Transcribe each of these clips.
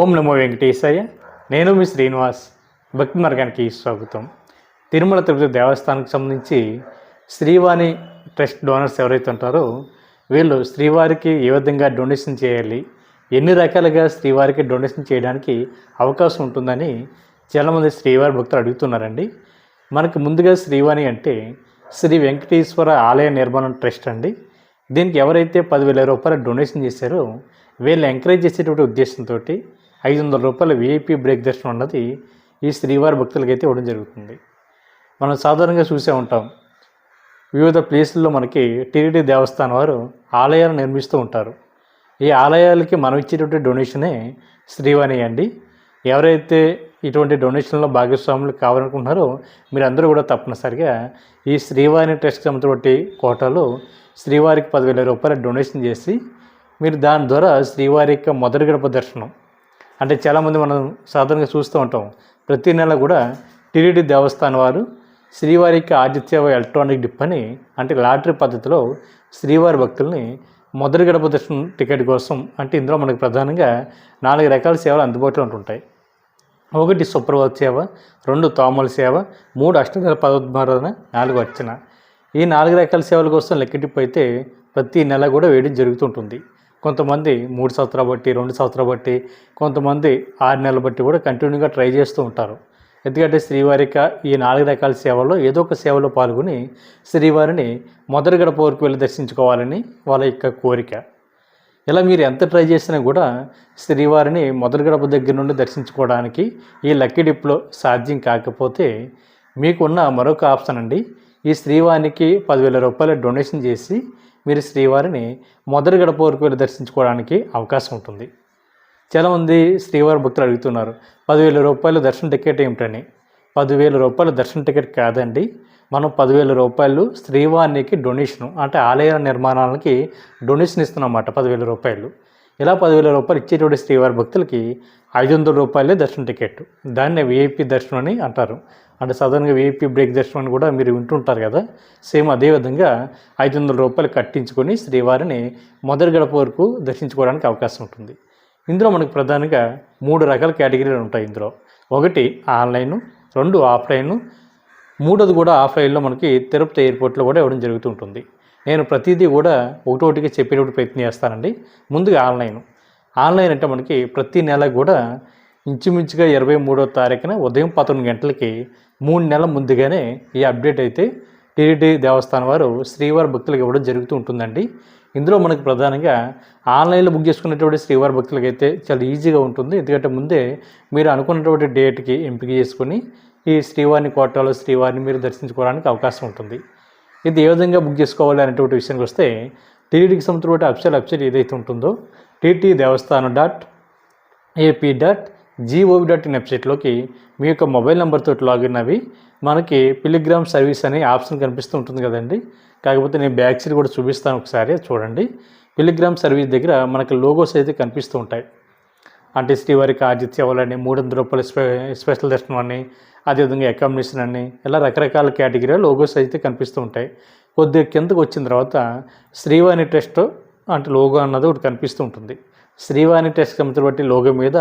ఓం నమో వెంకటేశయ్య. నేను మీ శ్రీనివాస్. భక్తి మార్గానికి స్వాగతం. తిరుమల తిరుపతి దేవస్థానానికి సంబంధించి శ్రీవాణి ట్రస్ట్ డోనర్స్ ఎవరైతే ఉంటారో వీళ్ళు శ్రీవారికి ఏ విధంగా డొనేషన్ చేయాలి ఎన్ని రకాలుగా శ్రీవారికి డొనేషన్ చేయడానికి అవకాశం ఉంటుందని చాలామంది శ్రీవారి భక్తులు అడుగుతున్నారండి. మనకు ముందుగా శ్రీవాణి అంటే శ్రీ వెంకటేశ్వర ఆలయ నిర్మాణం ట్రస్ట్ అండి. దీనికి ఎవరైతే పదివేల రూపాయలు డొనేషన్ చేశారో వీళ్ళు ఎంకరేజ్ చేసేటువంటి ఉద్దేశంతో ఐదు వందల రూపాయల విఐపీ బ్రేక్ దర్శనం అన్నది ఈ శ్రీవారి భక్తులకైతే ఇవ్వడం జరుగుతుంది. మనం సాధారణంగా చూసే ఉంటాం. వివిధ ప్లేసుల్లో మనకి టీటీడీ దేవస్థానం వారు ఆలయాలు నిర్మిస్తూ ఉంటారు. ఈ ఆలయాలకి మనం ఇచ్చేటువంటి డొనేషనే శ్రీవాణి అండి. ఎవరైతే ఇటువంటి డొనేషన్లో భాగస్వాములు కావాలనుకుంటున్నారో మీరందరూ కూడా తప్పనిసరిగా ఈ శ్రీవారి ట్రస్ట్ సంబంధించిన కోటాలో శ్రీవారికి పదివేల రూపాయలు డొనేషన్ చేసి మీరు దాని ద్వారా శ్రీవారి యొక్క మొదటి గడప దర్శనం అంటే చాలామంది మనం సాధారణంగా చూస్తూ ఉంటాం. ప్రతి నెల కూడా టీడీడీ దేవస్థానం వారు శ్రీవారికి ఆదిత్య ఎలక్ట్రానిక్ డిప్ అని అంటే లాటరీ పద్ధతిలో శ్రీవారి భక్తుల్ని మొదటి గడప దర్శనం టికెట్ కోసం అంటే ఇందులో మనకు ప్రధానంగా నాలుగు రకాల సేవలు అందుబాటులో ఉంటుంటాయి. ఒకటి సుప్రభాత సేవ రెండు తోమల సేవ మూడు అష్టదళ పదోద్మారాధన నాలుగు అర్చన. ఈ నాలుగు రకాల సేవల కోసం లెక్కటిప్పు అయితే ప్రతి నెల కూడా వేయడం జరుగుతుంటుంది. కొంతమంది మూడు సంవత్సరాలు బట్టి రెండు సంవత్సరాలు బట్టి కొంతమంది ఆరు నెలలు బట్టి కూడా కంటిన్యూగా ట్రై చేస్తూ ఉంటారు. ఎందుకంటే శ్రీవారిక ఈ నాలుగు రకాల సేవల్లో ఏదో ఒక సేవలో పాల్గొని శ్రీవారిని మొదటి గడప వరకు వెళ్ళి దర్శించుకోవాలని వాళ్ళ యొక్క కోరిక. ఇలా మీరు ఎంత ట్రై చేసినా కూడా శ్రీవారిని మొదటి గడప దగ్గర నుండి దర్శించుకోవడానికి ఈ లక్కీ డిప్లో సాధ్యం కాకపోతే మీకున్న మరొక ఆప్షన్ అండి. ఈ శ్రీవారికి పదివేల రూపాయలు డొనేషన్ చేసి మీరు శ్రీవారిని మొదటి గడప వరకు వెళ్ళి దర్శించుకోవడానికి అవకాశం ఉంటుంది. చాలామంది శ్రీవారి భక్తులు అడుగుతున్నారు పదివేల రూపాయలు దర్శన టికెట్ ఏమిటని. పదివేల రూపాయల దర్శన టికెట్ కాదండి మనం పదివేల రూపాయలు శ్రీవారికి డొనేషన్ అంటే ఆలయ నిర్మాణాలకి డొనేషన్ ఇస్తున్నమాట పదివేల రూపాయలు. ఇలా పదివేల రూపాయలు ఇచ్చేటువంటి శ్రీవారి భక్తులకి ఐదు వందల రూపాయలే దర్శన టికెట్ దాన్నే విఐపి దర్శనం అని అంటారు. అంటే సాధారణంగా విఐపి బ్రేక్ దర్శనం అని కూడా మీరు వింటుంటారు కదా. సేమ్ అదేవిధంగా ఐదు వందల రూపాయలు కట్టించుకొని శ్రీవారిని మొదటి గడప వరకు దర్శించుకోవడానికి అవకాశం ఉంటుంది. ఇందులో మనకు ప్రధానంగా మూడు రకాల కేటగిరీలు ఉంటాయి ఇందులో. ఒకటి ఆన్లైన్ రెండు ఆఫ్లైన్ మూడోది కూడా ఆఫ్లైన్లో మనకి తిరుపతి ఎయిర్పోర్ట్లో కూడా ఇవ్వడం జరుగుతుంటుంది నేను ప్రతిదీ కూడా ఒకటోటికి చెప్పేటప్పుడు ప్రయత్నం చేస్తానండి. ముందుగా ఆన్లైన్. ఆన్లైన్ అంటే మనకి ప్రతి నెల కూడా ఇంచుమించుగా ఇరవై మూడో తారీఖున ఉదయం పదకొండు గంటలకి మూడు నెలల ముందుగానే ఈ అప్డేట్ అయితే టీటీడీ దేవస్థానం వారు శ్రీవారి భక్తులకు ఇవ్వడం జరుగుతూ ఉంటుందండి. ఇందులో మనకు ప్రధానంగా ఆన్లైన్లో బుక్ చేసుకున్నటువంటి శ్రీవారి భక్తులకి అయితే చాలా ఈజీగా ఉంటుంది. ఎందుకంటే ముందే మీరు అనుకున్నటువంటి డేట్కి ఎంపిక చేసుకుని ఈ శ్రీవారిని కోటలో శ్రీవారిని మీరు దర్శించుకోవడానికి అవకాశం ఉంటుంది. ఇది ఏ విధంగా బుక్ చేసుకోవాలి అనేటువంటి విషయానికి వస్తే టీటీడీకి సంబంధించిన అఫిషియల్ వెబ్సైట్ ఏదైతే ఉంటుందో TT Devasthanam dot AP dot GOV dot in వెబ్సైట్లోకి మీ యొక్క మొబైల్ నెంబర్తో లాగిన్ అవి మనకి పిలిగ్రామ్ సర్వీస్ అనే ఆప్షన్ కనిపిస్తూ ఉంటుంది కదండి. కాకపోతే నేను బ్యాక్ సైడ్ కూడా చూపిస్తాను ఒకసారి చూడండి. పిలిగ్రామ్ సర్వీస్ దగ్గర మనకి లోగోస్ అయితే కనిపిస్తూ ఉంటాయి. అంటే శ్రీవారికి ఆదిత్య వాళ్ళని మూడు వందల రూపాయల స్పె స్పెషల్ దర్శనం అని అదేవిధంగా అకామిడేషన్ అని ఇలా రకరకాల కేటగిరీ లోగోస్ అయితే కనిపిస్తూ ఉంటాయి. కొద్దిగా కిందకు వచ్చిన తర్వాత శ్రీవాణి ట్రస్ట్ అంటే లోగో అన్నది ఒకటి కనిపిస్తూ ఉంటుంది. శ్రీవాణి టెస్ట్ కమిటీ బట్టి లోగో మీద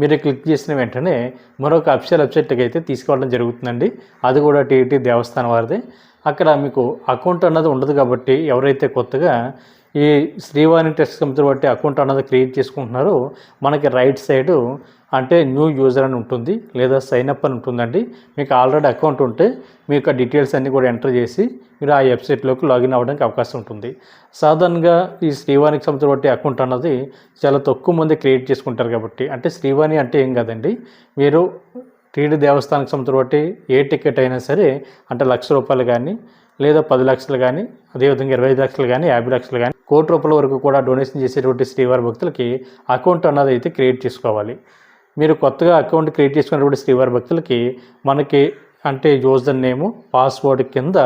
మీరు క్లిక్ చేసిన వెంటనే మరొక అఫిషియల్ వెబ్సైట్కి అయితే తీసుకోవడం జరుగుతుందండి. అది కూడా టీటీ దేవస్థానం వారిది. అక్కడ మీకు అకౌంట్ అన్నది ఉండదు కాబట్టి ఎవరైతే కొత్తగా ఈ శ్రీవాణి టెస్ట్ కమిటీ బట్టి అకౌంట్ అన్నది క్రియేట్ చేసుకుంటున్నారో మనకి రైట్ సైడు అంటే న్యూ యూజర్ అని ఉంటుంది లేదా సైన్అప్ అని ఉంటుందండి. మీకు ఆల్రెడీ అకౌంట్ ఉంటే మీ యొక్క డీటెయిల్స్ అన్నీ కూడా ఎంటర్ చేసి మీరు ఆ వెబ్సైట్లోకి లాగిన్ అవ్వడానికి అవకాశం ఉంటుంది. సాధారణంగా ఈ శ్రీవాణికి సంబంధించిన బట్టి అకౌంట్ అన్నది చాలా తక్కువ మంది క్రియేట్ చేసుకుంటారు కాబట్టి అంటే శ్రీవాణి అంటే ఏం కదండి. మీరు టీడీ దేవస్థానానికి సంబంధించిన ఏ టికెట్ అయినా సరే అంటే లక్ష రూపాయలు కానీ లేదా పది లక్షలు కానీ అదేవిధంగా ఇరవై ఐదు లక్షలు కానీ యాభై లక్షలు కానీ కోటి రూపాయల వరకు కూడా డొనేషన్ చేసేటువంటి శ్రీవారి భక్తులకి అకౌంట్ అన్నది అయితే క్రియేట్ చేసుకోవాలి. మీరు కొత్తగా అకౌంట్ క్రియేట్ చేసుకున్నటువంటి శ్రీవారి భక్తులకి మనకి అంటే యూజర్ నేము పాస్వర్డ్ కింద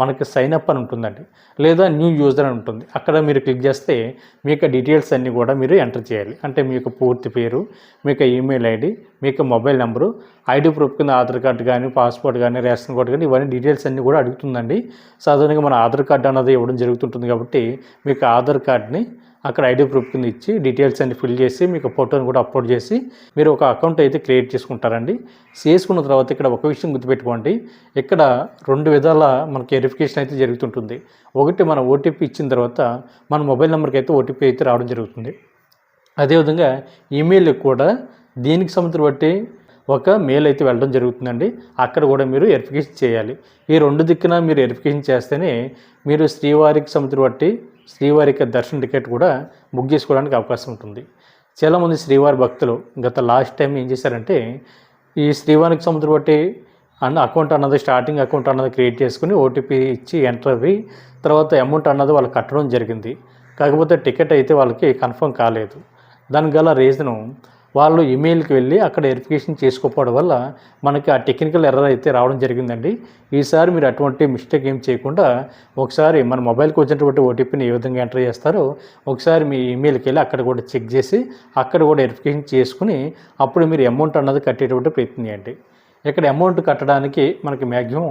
మనకి సైన్ అప్ అని ఉంటుందండి. లేదా న్యూ యూజర్ అని ఉంటుంది. అక్కడ మీరు క్లిక్ చేస్తే మీ యొక్క డీటెయిల్స్ అన్నీ కూడా మీరు ఎంటర్ చేయాలి. అంటే మీ యొక్క పూర్తి పేరు మీ యొక్క ఈమెయిల్ ఐడి మీ యొక్క మొబైల్ నెంబరు ఐడి ప్రూఫ్ కింద ఆధార్ కార్డు కానీ పాస్పోర్ట్ కానీ రేషన్ కార్డు కానీ ఇవన్నీ డీటెయిల్స్ అన్నీ కూడా అడుగుతుందండి. సాధారణంగా మన ఆధార్ కార్డు అన్నది ఇవ్వడం జరుగుతుంటుంది కాబట్టి మీకు ఆధార్ కార్డ్ని అక్కడ ఐడి ప్రూఫ్ కింద ఇచ్చి డీటెయిల్స్ అన్ని ఫిల్ చేసి మీకు ఫోటోని కూడా అప్లోడ్ చేసి మీరు ఒక అకౌంట్ అయితే క్రియేట్ చేసుకుంటారండి. చేసుకున్న తర్వాత ఇక్కడ ఒక విషయం గుర్తుపెట్టుకోండి. ఇక్కడ రెండు విధాల మనకి వెరిఫికేషన్ అయితే జరుగుతుంటుంది. ఒకటి మన ఓటీపీ ఇచ్చిన తర్వాత మన మొబైల్ నెంబర్కి అయితే ఓటీపీ అయితే రావడం జరుగుతుంది. అదేవిధంగా ఈమెయిల్ కూడా దీనికి సంబంధించి బట్టి ఒక మెయిల్ అయితే వెళ్ళడం జరుగుతుందండి. అక్కడ కూడా మీరు వెరిఫికేషన్ చేయాలి. ఈ రెండు దిక్కున మీరు వెరిఫికేషన్ చేస్తేనే మీరు శ్రీవారికి సంబంధించి బట్టి శ్రీవారికి దర్శన టికెట్ కూడా బుక్ చేసుకోవడానికి అవకాశం ఉంటుంది. చాలామంది శ్రీవారి భక్తులు గత లాస్ట్ టైం ఏం చేశారంటే ఈ శ్రీవారికి సంబంధించి బట్టి అన్న అకౌంట్ అన్నది స్టార్టింగ్ అకౌంట్ అన్నది క్రియేట్ చేసుకుని ఓటీపీ ఇచ్చి ఎంటర్ అయ్యి తర్వాత అమౌంట్ అన్నది వాళ్ళు కట్టడం జరిగింది. కాకపోతే టికెట్ అయితే వాళ్ళకి కన్ఫర్మ్ కాలేదు. దానికి గల రీజను వాళ్ళు ఇమెయిల్కి వెళ్ళి అక్కడ వెరిఫికేషన్ చేసుకోకపోవడం వల్ల మనకి ఆ టెక్నికల్ ఎర్రర్ అయితే రావడం జరిగిందండి. ఈసారి మీరు అటువంటి మిస్టేక్ ఏం చేయకుండా ఒకసారి మన మొబైల్కి వచ్చినటువంటి ఓటీపీని ఏ విధంగా ఎంటర్ చేస్తారో ఒకసారి మీ ఈమెయిల్కి వెళ్ళి అక్కడ కూడా చెక్ చేసి అక్కడ కూడా వెరిఫికేషన్ చేసుకుని అప్పుడు మీరు అమౌంట్ అన్నది కట్టేటువంటి ప్రయత్నం చేయండి. ఇక్కడ అమౌంట్ కట్టడానికి మనకి మ్యాక్సిమం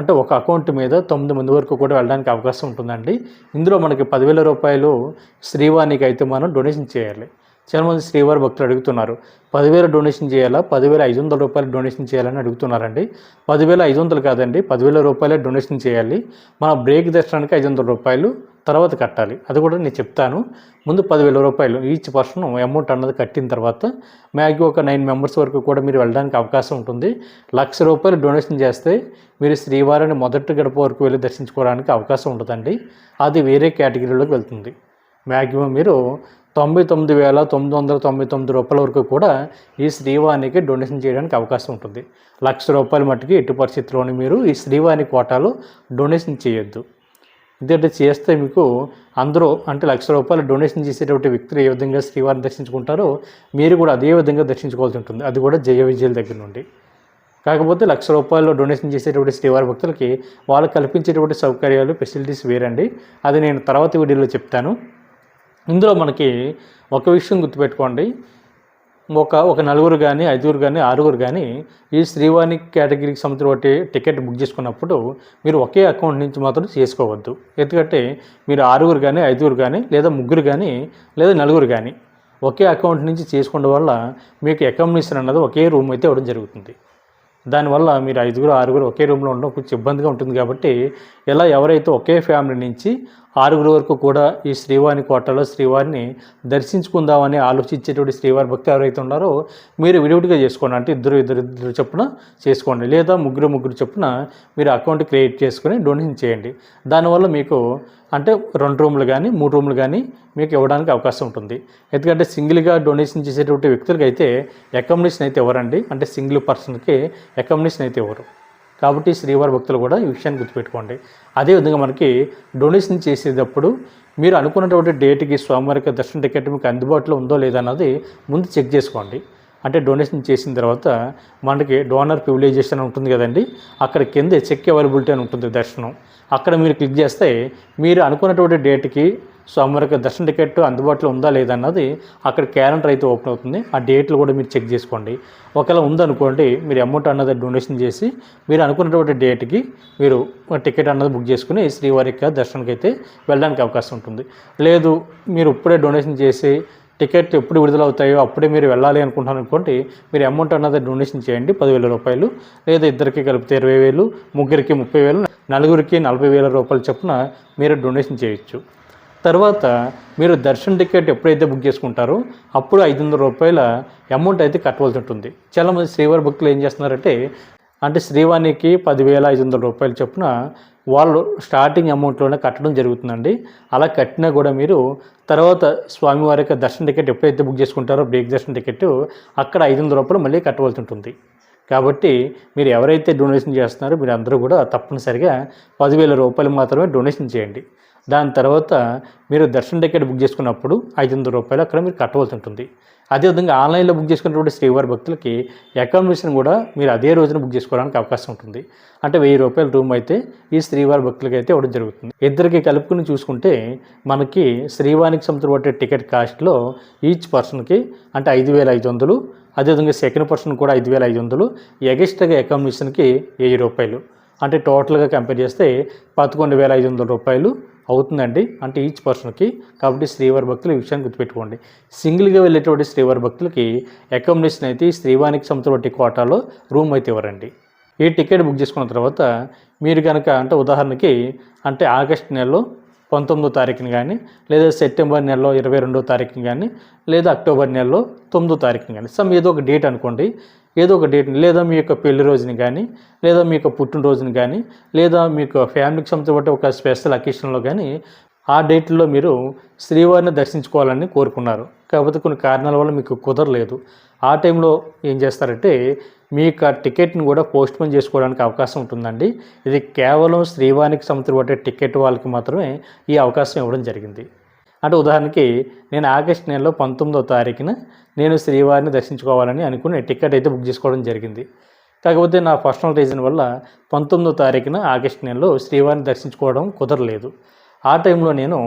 అంటే ఒక అకౌంట్ మీద తొమ్మిది మంది వరకు కూడా వెళ్ళడానికి అవకాశం ఉంటుందండి. ఇందులో మనకి పదివేల రూపాయలు శ్రీవాణికి అయితే మనం డొనేషన్ చేయాలి. చాలామంది శ్రీవారి భక్తులు అడుగుతున్నారు. పదివేల డొనేషన్ చేయాలా? పదివేల ఐదు వందల రూపాయలు డొనేషన్ చేయాలని అడుగుతున్నారండి. పదివేల ఐదు వందలు కాదండి పదివేల రూపాయలే డొనేషన్ చేయాలి. మన బ్రేక్ దర్శనానికి ఐదు వందల రూపాయలు తర్వాత కట్టాలి. అది కూడా నేను చెప్తాను. ముందు పదివేల రూపాయలు ఈచ్ పర్సన్ అమౌంట్ అన్నది కట్టిన తర్వాత మ్యాక్సిమం ఒక నైన్ మెంబర్స్ వరకు కూడా మీరు వెళ్ళడానికి అవకాశం ఉంటుంది. లక్ష రూపాయలు డొనేషన్ చేస్తే మీరు శ్రీవారిని మొదటి గడప వరకు వెళ్ళి దర్శించుకోవడానికి అవకాశం ఉంటుందండి అది వేరే కేటగిరీలోకి వెళ్తుంది. మ్యాక్సిమం మీరు తొంభై తొమ్మిది వేల తొమ్మిది వందల తొంభై తొమ్మిది రూపాయల వరకు కూడా ఈ శ్రీవాణికి డొనేషన్ చేయడానికి అవకాశం ఉంటుంది. లక్ష రూపాయల మట్టుకి ఎట్టి పరిస్థితుల్లోని మీరు ఈ శ్రీవాణి కోటాలో డొనేషన్ చేయొద్దు. ఎందుకంటే చేస్తే మీకు అందరూ అంటే లక్ష రూపాయలు డొనేషన్ చేసేటువంటి వ్యక్తులు ఏ విధంగా శ్రీవారిని దర్శించుకుంటారో మీరు కూడా అదే విధంగా దర్శించుకోవాల్సి ఉంటుంది. అది కూడా జయ విజయాల దగ్గర నుండి. కాకపోతే లక్ష రూపాయలు డొనేషన్ చేసేటువంటి శ్రీవారి భక్తులకి వాళ్ళు కల్పించేటువంటి సౌకర్యాలు ఫెసిలిటీస్ వేరండి. అది నేను తర్వాత వీడియోలో చెప్తాను. ఇందులో మనకి ఒక విషయం గుర్తుపెట్టుకోండి. ఒక ఒక నలుగురు కానీ ఐదుగురు కానీ ఆరుగురు కానీ ఈ శ్రీవాణి కేటగిరీకి సంబంధించిన ఒకటి టికెట్ బుక్ చేసుకున్నప్పుడు మీరు ఒకే అకౌంట్ నుంచి మాత్రం చేసుకోవద్దు. ఎందుకంటే మీరు ఆరుగురు కానీ ఐదుగురు కానీ లేదా ముగ్గురు కానీ లేదా నలుగురు కానీ ఒకే అకౌంట్ నుంచి చేసుకోవడం వల్ల మీకు అకామిడేషన్ అన్నది ఒకే రూమ్ అయితే ఇవ్వడం జరుగుతుంది. దానివల్ల మీరు ఐదుగురు ఆరుగురు ఒకే రూమ్లో ఉండడం కొంచెం ఇబ్బందిగా ఉంటుంది కాబట్టి ఇలా ఎవరైతే ఒకే ఫ్యామిలీ నుంచి ఆరుగురు వరకు కూడా ఈ శ్రీవారి కోటలో శ్రీవారిని దర్శించుకుందామని ఆలోచించేటువంటి శ్రీవారి భక్తి ఎవరైతే ఉన్నారో మీరు విడివిడిగా చేసుకోండి. అంటే ఇద్దరు ఇద్దరు ఇద్దరు చొప్పున చేసుకోండి. లేదా ముగ్గురు ముగ్గురు చొప్పున మీరు అకౌంట్ క్రియేట్ చేసుకుని డొనేషన్ చేయండి. దానివల్ల మీకు అంటే రెండు రూములు కానీ మూడు రూములు కానీ మీకు ఇవ్వడానికి అవకాశం ఉంటుంది. ఎందుకంటే సింగిల్గా డొనేషన్ చేసేటువంటి వ్యక్తులకి అయితే అకామిడేషన్ అయితే ఇవ్వరండి. అంటే సింగిల్ పర్సన్కి అకామిడేషన్ అయితే ఇవ్వరు. కాబట్టి శ్రీవారి భక్తులు కూడా ఈ విషయాన్ని గుర్తుపెట్టుకోండి. అదేవిధంగా మనకి డొనేషన్ చేసేటప్పుడు మీరు అనుకున్నటువంటి డేట్కి స్వామివారికి దర్శన టికెట్ మీకు అందుబాటులో ఉందో లేదన్నది ముందు చెక్ చేసుకోండి. అంటే డొనేషన్ చేసిన తర్వాత మనకి డోనర్ ప్రివిలైజేషన్ ఉంటుంది కదండి అక్కడ కింద చెక్ అవైలబిలిటీ అని ఉంటుంది దర్శనం. అక్కడ మీరు క్లిక్ చేస్తే మీరు అనుకున్నటువంటి డేట్కి స్వామివారికి దర్శన టికెట్ అందుబాటులో ఉందా లేదా అన్నది అక్కడ క్యాలెండర్ అయితే ఓపెన్ అవుతుంది. ఆ డేట్లు కూడా మీరు చెక్ చేసుకోండి. ఒకవేళ ఉందనుకోండి మీరు అమౌంట్ అన్నది డొనేషన్ చేసి మీరు అనుకున్నటువంటి డేట్కి మీరు టికెట్ అన్నది బుక్ చేసుకుని శ్రీవారి యొక్క దర్శనానికి అయితే వెళ్ళడానికి అవకాశం ఉంటుంది. లేదు మీరు ఇప్పుడే డొనేషన్ చేసి టికెట్ ఎప్పుడు విడుదలవుతాయో అప్పుడే మీరు వెళ్ళాలి అనుకుంటున్నారు అనుకోండి మీరు అమౌంట్ అన్నది డొనేషన్ చేయండి పదివేల రూపాయలు. లేదా ఇద్దరికి కలిపితే ఇరవై వేలు ముగ్గురికి ముప్పై వేలు నలుగురికి నలభై వేల రూపాయలు చొప్పున మీరు డొనేషన్ చేయొచ్చు. తర్వాత మీరు దర్శన్ టికెట్ ఎప్పుడైతే బుక్ చేసుకుంటారో అప్పుడు ఐదు వందల రూపాయల అమౌంట్ అయితే కట్టవలసి ఉంటుంది. చాలామంది శ్రీవారి భక్తులు ఏం చేస్తున్నారంటే అంటే శ్రీవాణికి పదివేల ఐదు వందల రూపాయలు చొప్పున వాళ్ళు స్టార్టింగ్ అమౌంట్లోనే కట్టడం జరుగుతుందండి. అలా కట్టినా కూడా మీరు తర్వాత స్వామివారి యొక్క దర్శన టికెట్ ఎప్పుడైతే బుక్ చేసుకుంటారో బ్రేక్ దర్శన టికెట్ అక్కడ ఐదు వందల రూపాయలు మళ్ళీ కట్టవలసి ఉంటుంది. కాబట్టి మీరు ఎవరైతే డొనేషన్ చేస్తున్నారో మీరు అందరూ కూడా తప్పనిసరిగా పదివేల రూపాయలు మాత్రమే డొనేషన్ చేయండి. దాని తర్వాత మీరు దర్శన టికెట్ బుక్ చేసుకున్నప్పుడు ఐదు వందల రూపాయలు అక్కడ మీరు కట్టవలసి ఉంటుంది. అదేవిధంగా ఆన్లైన్లో బుక్ చేసుకున్నటువంటి శ్రీవారి భక్తులకి అకామిడేషన్ కూడా మీరు అదే రోజున బుక్ చేసుకోవడానికి అవకాశం ఉంటుంది. అంటే వెయ్యి రూపాయల రూమ్ అయితే ఈ శ్రీవారి భక్తులకి అయితే ఇవ్వడం జరుగుతుంది. ఇద్దరికి కలుపుకుని చూసుకుంటే మనకి శ్రీవారికి సంబంధించిన టికెట్ కాస్ట్లో ఈచ్ పర్సన్కి అంటే ఐదు వేల ఐదు వందలు అదేవిధంగా సెకండ్ పర్సన్ కూడా ఐదు వేల ఐదు వందలు ఎగస్ట్రాగా అకామిడేషన్కి వెయ్యి రూపాయలు. అంటే టోటల్గా కంపేర్ చేస్తే పదకొండు వేల ఐదు వందల రూపాయలు అవుతుందండి. అంటే ఈచ్ పర్సన్కి. కాబట్టి శ్రీవారి భక్తులు ఈ విషయాన్ని గుర్తుపెట్టుకోండి. సింగిల్గా వెళ్ళేటువంటి శ్రీవారి భక్తులకి అకామిడేషన్ అయితే ఈ శ్రీవానికి సంబంధించిన కోటాలో రూమ్ అయితే ఇవ్వరండి. ఈ టికెట్ బుక్ చేసుకున్న తర్వాత మీరు కనుక అంటే ఉదాహరణకి అంటే ఆగస్ట్ నెలలో పంతొమ్మిదో తారీఖుని కానీ లేదా సెప్టెంబర్ నెలలో ఇరవై రెండో తారీఖుని కానీ లేదా అక్టోబర్ నెలలో తొమ్మిదో తారీఖుని కానీ సమ్ ఏదో ఒక డేట్ అనుకోండి. ఏదో ఒక డేట్ లేదా మీ యొక్క పెళ్ళి రోజుని కానీ లేదా మీ యొక్క పుట్టినరోజుని కానీ లేదా మీకు ఫ్యామిలీకి సంబంధించి ఒక స్పెషల్ అకేషన్లో కానీ ఆ డేట్లో మీరు శ్రీవారిని దర్శించుకోవాలని కోరుకున్నారు. కాకపోతే కొన్ని కారణాల వల్ల మీకు కుదరలేదు. ఆ టైంలో ఏం చేస్తారంటే మీ యొక్క టికెట్ని కూడా పోస్ట్ పోన్ చేసుకోవడానికి అవకాశం ఉంటుందండి. ఇది కేవలం శ్రీవారికి సంబంధించిన టికెట్ వాళ్ళకి మాత్రమే ఈ అవకాశం ఇవ్వడం జరిగింది. అంటే ఉదాహరణకి నేను ఆగస్ట్ నెలలో పంతొమ్మిదో తారీఖున నేను శ్రీవారిని దర్శించుకోవాలని అనుకుని టికెట్ అయితే బుక్ చేసుకోవడం జరిగింది. కాకపోతే నా పర్సనల్ రీజన్ వల్ల పంతొమ్మిదో తారీఖున ఆగస్ట్ నెలలో శ్రీవారిని దర్శించుకోవడం కుదరలేదు. ఆ టైంలో నేను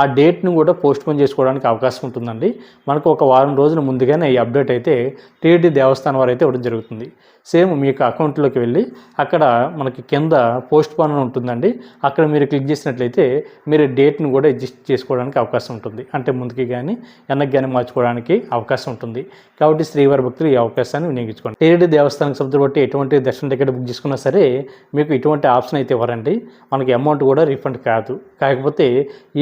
ఆ డేట్ను కూడా పోస్ట్ పోన్ చేసుకోవడానికి అవకాశం ఉంటుందండి. మనకు ఒక వారం రోజుల ముందుగానే ఈ అప్డేట్ అయితే టీటీ దేవస్థానం వారు అయితే ఇవ్వడం జరుగుతుంది. సేమ్ మీ యొక్క అకౌంట్లోకి వెళ్ళి అక్కడ మనకి కింద పోస్ట్ పాన్ అని ఉంటుందండి. అక్కడ మీరు క్లిక్ చేసినట్లయితే మీరు డేట్ను కూడా అడ్జస్ట్ చేసుకోవడానికి అవకాశం ఉంటుంది. అంటే ముందుకి కానీ వెనక్కి కానీ మార్చుకోవడానికి అవకాశం ఉంటుంది. కాబట్టి శ్రీవారి భక్తులు ఈ అవకాశాన్ని వినియోగించుకోండి. టీటీ దేవస్థానం సంబంధించి బట్టి ఎటువంటి దర్శన టికెట్ బుక్ చేసుకున్నా సరే మీకు ఇటువంటి ఆప్షన్ అయితే ఇవ్వరండి. మనకి అమౌంట్ కూడా రీఫండ్ కాదు. కాకపోతే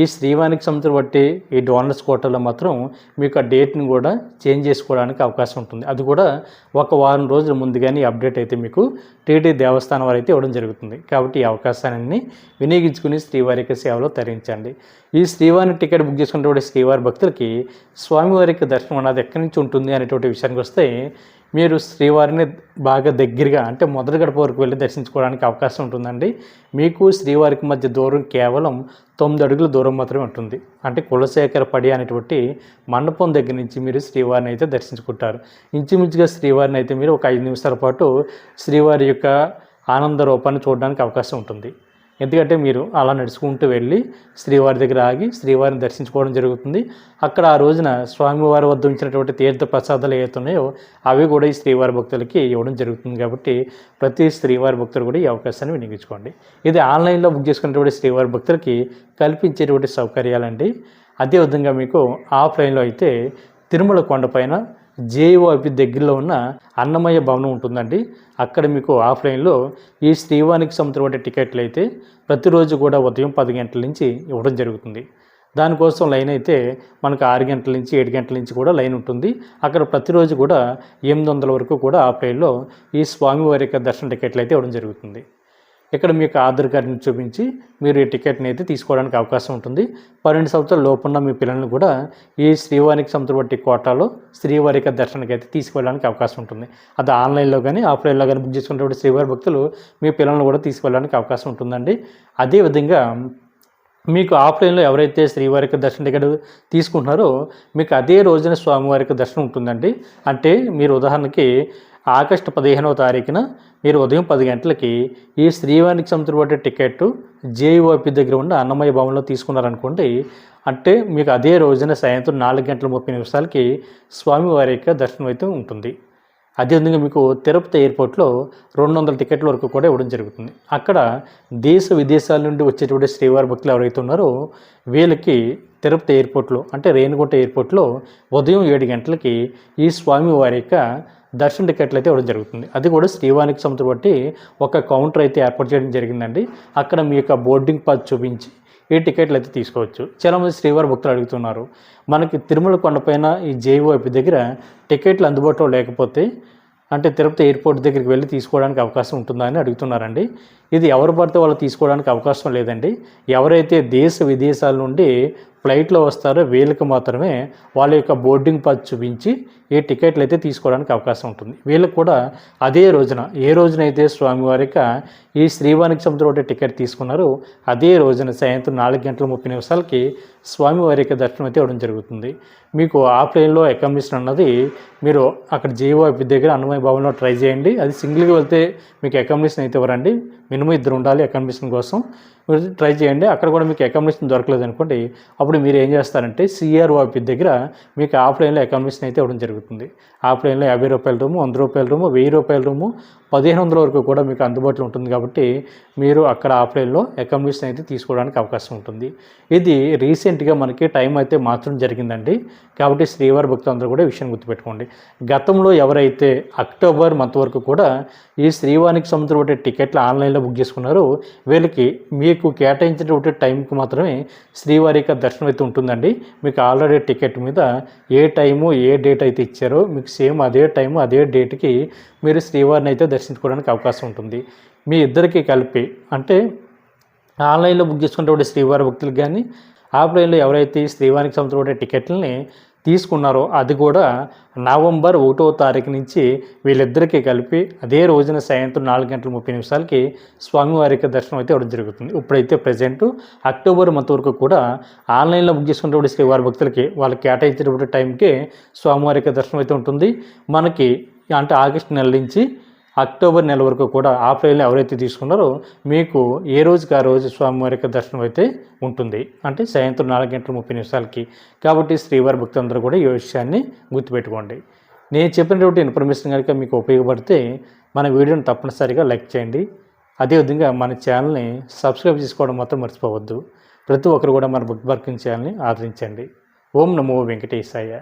ఈ శ్రీవానికి సంబంధించి బట్టి ఈ డోనర్స్ కోటలో మాత్రం మీకు ఆ డేట్ని కూడా చేంజ్ చేసుకోవడానికి అవకాశం ఉంటుంది. అది కూడా ఒక వారం రోజుల ముందుగా కానీ అప్డేట్ అయితే మీకు టీటీ దేవస్థానం వారు అయితే ఇవ్వడం జరుగుతుంది. కాబట్టి ఈ అవకాశాన్ని వినియోగించుకుని శ్రీవారి యొక్క సేవలో తరించండి. ఈ శ్రీవారిని టికెట్ బుక్ చేసుకున్నటువంటి శ్రీవారి భక్తులకి స్వామివారి యొక్క దర్శనం అన్నది ఎక్కడి నుంచి ఉంటుంది అనేటువంటి విషయానికి వస్తే మీరు శ్రీవారిని బాగా దగ్గరగా అంటే మొదటి గడప వరకు వెళ్ళి దర్శించుకోవడానికి అవకాశం ఉంటుందండి. మీకు శ్రీవారికి మధ్య దూరం కేవలం తొమ్మిది అడుగుల దూరం మాత్రమే ఉంటుంది. అంటే కులశేఖర పడి అనేటువంటి మండపం దగ్గర నుంచి మీరు శ్రీవారిని అయితే దర్శించుకుంటారు. ఇంచుమించుగా శ్రీవారిని అయితే మీరు ఒక ఐదు నిమిషాల పాటు శ్రీవారి యొక్క ఆనంద రూపాన్ని చూడడానికి అవకాశం ఉంటుంది. ఎందుకంటే మీరు అలా నడుచుకుంటూ వెళ్ళి శ్రీవారి దగ్గర ఆగి శ్రీవారిని దర్శించుకోవడం జరుగుతుంది. అక్కడ ఆ రోజున స్వామివారి వద్ద ఉంచినటువంటి తీర్థ ప్రసాదాలు ఏవైతున్నాయో అవి కూడా ఈ శ్రీవారి భక్తులకి ఇవ్వడం జరుగుతుంది కాబట్టి ప్రతి శ్రీవారి భక్తులు కూడా ఈ అవకాశాన్ని వినియోగించుకోండి. ఇది ఆన్లైన్లో బుక్ చేసుకున్నటువంటి శ్రీవారి భక్తులకి కల్పించేటువంటి సౌకర్యాలండి. అదేవిధంగా మీకు ఆఫ్లైన్లో అయితే తిరుమల కొండపైన జేఓపి దగ్గరలో ఉన్న అన్నమయ్య భవనం ఉంటుందండి. అక్కడ మీకు ఆఫ్లైన్లో ఈ శ్రీవానికి సంబంధించిన టికెట్లు అయితే ప్రతిరోజు కూడా ఉదయం పది గంటల నుంచి ఇవ్వడం జరుగుతుంది. దానికోసం లైన్ అయితే మనకు ఆరు గంటల నుంచి ఏడు గంటల నుంచి కూడా లైన్ ఉంటుంది. అక్కడ ప్రతిరోజు కూడా ఎనిమిది వందల వరకు కూడా ఆఫ్లైన్లో ఈ స్వామివారి యొక్క దర్శన టికెట్లు అయితే ఇవ్వడం జరుగుతుంది. ఇక్కడ మీకు ఆధార్ కార్డుని చూపించి మీరు ఈ టికెట్ని అయితే తీసుకోవడానికి అవకాశం ఉంటుంది. పన్నెండు సంవత్సరాల లోపున్న మీ పిల్లల్ని కూడా ఈ శ్రీవారికి సంబంధించిన కోటాలో శ్రీవారిక దర్శనానికి అయితే తీసుకెళ్ళడానికి అవకాశం ఉంటుంది. అది ఆన్లైన్లో కానీ ఆఫ్లైన్లో కానీ బుక్ చేసుకున్నటువంటి శ్రీవారి భక్తులు మీ పిల్లల్ని కూడా తీసుకెళ్ళడానికి అవకాశం ఉంటుందండి. అదేవిధంగా మీకు ఆఫ్లైన్లో ఎవరైతే శ్రీవారికి దర్శన టికెట్ తీసుకుంటున్నారో మీకు అదే రోజున స్వామివారికి దర్శనం ఉంటుందండి. అంటే మీరు ఉదాహరణకి ఆగస్టు పదిహేనవ తారీఖున మీరు ఉదయం పది గంటలకి ఈ శ్రీవారికి సంబంధించిన టికెట్ జేఈఓపి దగ్గర ఉన్న అన్నమయ్య భవన్లో తీసుకున్నారనుకోండి అంటే మీకు అదే రోజున సాయంత్రం నాలుగు గంటల ముప్పై నిమిషాలకి స్వామివారి యొక్క దర్శనం అయితే ఉంటుంది. అదేవిధంగా మీకు తిరుపతి ఎయిర్పోర్ట్లో రెండు వందల టికెట్ల వరకు కూడా ఇవ్వడం జరుగుతుంది. అక్కడ దేశ విదేశాల నుండి వచ్చేటువంటి శ్రీవారి భక్తులు ఎవరైతే ఉన్నారో వీళ్ళకి తిరుపతి ఎయిర్పోర్ట్లో అంటే రేణుగుంట ఎయిర్పోర్ట్లో ఉదయం ఏడు గంటలకి ఈ స్వామి వారి యొక్క దర్శన టికెట్లు అయితే ఇవ్వడం జరుగుతుంది. అది కూడా శ్రీవానికి సంబంధించి బట్టి ఒక కౌంటర్ అయితే ఏర్పాటు చేయడం జరిగిందండి. అక్కడ మీ యొక్క బోర్డింగ్ పాస్ చూపించి ఈ టికెట్లు అయితే తీసుకోవచ్చు. చాలామంది శ్రీవారి భక్తులు అడుగుతున్నారు మనకి తిరుమల కొండపైన ఈ జేఓఐపి దగ్గర టికెట్లు అందుబాటులో లేకపోతే అంటే తిరుపతి ఎయిర్పోర్ట్ దగ్గరికి వెళ్ళి తీసుకోవడానికి అవకాశం ఉంటుందా అని అడుగుతున్నారండి. ఇది ఎవరు పడితే వాళ్ళు తీసుకోవడానికి అవకాశం లేదండి. ఎవరైతే దేశ విదేశాల నుండి ఫ్లైట్లో వస్తారో వీళ్ళకి మాత్రమే వాళ్ళ యొక్క బోర్డింగ్ పాస్ చూపించి ఈ టికెట్లు అయితే తీసుకోవడానికి అవకాశం ఉంటుంది. వీళ్ళకి కూడా అదే రోజున ఏ రోజునైతే స్వామివారిక ఈ శ్రీవానికి సముద్రం టికెట్ తీసుకున్నారో అదే రోజున సాయంత్రం నాలుగు గంటల ముప్పై నిమిషాలకి స్వామివారి యొక్క దర్శనం అయితే ఇవ్వడం జరుగుతుంది. మీకు ఆఫ్లైన్లో అకామిడేషన్ అన్నది మీరు అక్కడ జీవోపి దగ్గర అన్నమయ భవన్లో ట్రై చేయండి. అది సింగిల్గా వెళ్తే మీకు అకామిడేషన్ అయితే ఇవ్వరండి. మినిమం ఇద్దరు ఉండాలి అకామిడేషన్ కోసం. ట్రై చేయండి. అక్కడ కూడా మీకు అకామిడేషన్ దొరకలేదు అనుకోండి అప్పుడు మీరు ఏం చేస్తారంటే సిఆర్ఓపి దగ్గర మీకు ఆఫ్లైన్లో అకామిడేషన్ అయితే ఇవ్వడం జరుగుతుంది. ఆఫ్లైన్లో యాభై రూపాయల రూము వంద రూపాయల రూము వెయ్యి రూపాయల రూము పదిహేను వందల వరకు కూడా మీకు అందుబాటులో ఉంటుంది కాబట్టి మీరు అక్కడ ఆఫ్లైన్లో అకామిడేషన్ అయితే తీసుకోవడానికి అవకాశం ఉంటుంది. ఇది రీసెంట్గా మనకి టైం అయితే మార్చడం జరిగిందండి. కాబట్టి శ్రీవారి భక్తులందరూ కూడా విషయాన్ని విషయం గుర్తుపెట్టుకోండి. గతంలో ఎవరైతే అక్టోబర్ మంత్ వరకు కూడా ఈ శ్రీవారికి సంబంధించిన టికెట్లు ఆన్లైన్లో బుక్ చేసుకున్నారో వీళ్ళకి మీకు కేటాయించినటువంటి టైంకి మాత్రమే శ్రీవారి యొక్క దర్శనం అయితే ఉంటుందండి. మీకు ఆల్రెడీ టికెట్ మీద ఏ టైము ఏ డేట్ అయితే ఇచ్చారో మీకు సేమ్ అదే టైము అదే డేట్కి మీరు శ్రీవారిని అయితే దర్శించుకోవడానికి అవకాశం ఉంటుంది. మీ ఇద్దరికి కలిపి అంటే ఆన్లైన్లో బుక్ చేసుకున్నటువంటి శ్రీవారి భక్తులకు కానీ ఆఫ్లైన్లో ఎవరైతే శ్రీవారికి సంబంధించిన టికెట్లని తీసుకున్నారో అది కూడా నవంబర్ ఒకటో తారీఖు నుంచి వీళ్ళిద్దరికీ కలిపి అదే రోజున సాయంత్రం నాలుగు గంటల ముప్పై నిమిషాలకి స్వామివారికి దర్శనం అయితే ఇవ్వడం జరుగుతుంది. ఇప్పుడైతే ప్రజెంట్ అక్టోబర్ మంత్ వరకు కూడా ఆన్లైన్లో బుక్ చేసుకున్నటువంటి శ్రీవారి భక్తులకి వాళ్ళకి కేటాయించినటువంటి టైంకి స్వామివారికి దర్శనం అయితే ఉంటుంది. మనకి అంటే ఆగస్టు నెల నుంచి అక్టోబర్ నెల వరకు కూడా ఆఫ్లైన్లో ఎవరైతే తీసుకున్నారో మీకు ఏ రోజుకి ఆ రోజు స్వామివారి యొక్క దర్శనం అయితే ఉంటుంది. అంటే సాయంత్రం నాలుగు గంటల ముప్పై నిమిషాలకి. కాబట్టి శ్రీవారి భక్తులందరూ కూడా ఈ విషయాన్ని గుర్తుపెట్టుకోండి. నేను చెప్పినటువంటి ఇన్ఫర్మేషన్ కనుక మీకు ఉపయోగపడితే మన వీడియోని తప్పనిసరిగా లైక్ చేయండి. అదేవిధంగా మన ఛానల్ని సబ్స్క్రైబ్ చేసుకోవడం మాత్రం మర్చిపోవద్దు. ప్రతి ఒక్కరు కూడా మన బుక్ వర్కింగ్ ఛానల్ని ఆదరించండి. ఓం నమో వెంకటేశాయ.